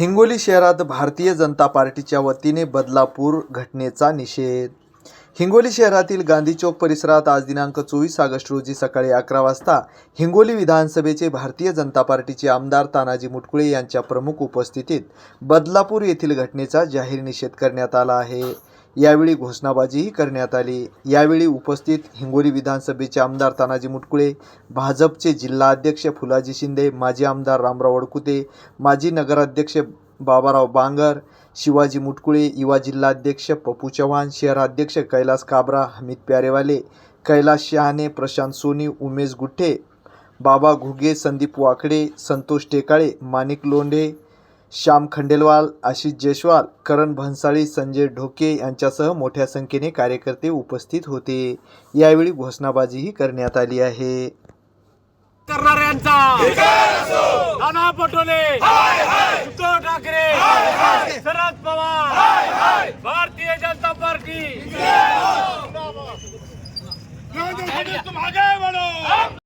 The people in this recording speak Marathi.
हिंगोली शहरात भारतीय जनता पार्टीच्या वतीने बदलापूर घटनेचा निषेध. हिंगोली शहरातील गांधी चौक परिसरात आज दिनांक चोवीस ऑगस्ट रोजी सकाळी अकरा वाजता हिंगोली विधानसभेचे भारतीय जनता पार्टीचे आमदार तानाजी मुटकुळे यांच्या प्रमुख उपस्थितीत बदलापूर येथील घटनेचा जाहीर निषेध करण्यात आला आहे. यावेळी घोषणाबाजीही करण्यात आली. यावेळी उपस्थित हिंगोली विधानसभेचे आमदार तानाजी मुटकुळे भाजपचे जिल्हाध्यक्ष फुलाजी शिंदे माजी आमदार रामराव वडकुते माजी नगराध्यक्ष बाबाराव बांगर शिवाजी मुटकुळे युवा जिल्हाध्यक्ष पप्पू चव्हाण शहराध्यक्ष कैलास काबरा हमीद प्यारेवाले कैलास शहाणे प्रशांत सोनी उमेश गुट्टे बाबा घुगे संदीप वाकडे संतोष टेकाळे माणिक लोंढे श्याम खंडेलवाल आशिष जयस्वाल करण भन्साळी संजय ढोके यांच्यासह मोठ्या संख्येने कार्यकर्ते उपस्थित होते. यावेळी घोषणाबाजीही करण्यात आली आहे. करणाऱ्यांचा! नाना पटोले! उद्धव ठाकरे! शरद पवार! भारतीय जनता पार्टी!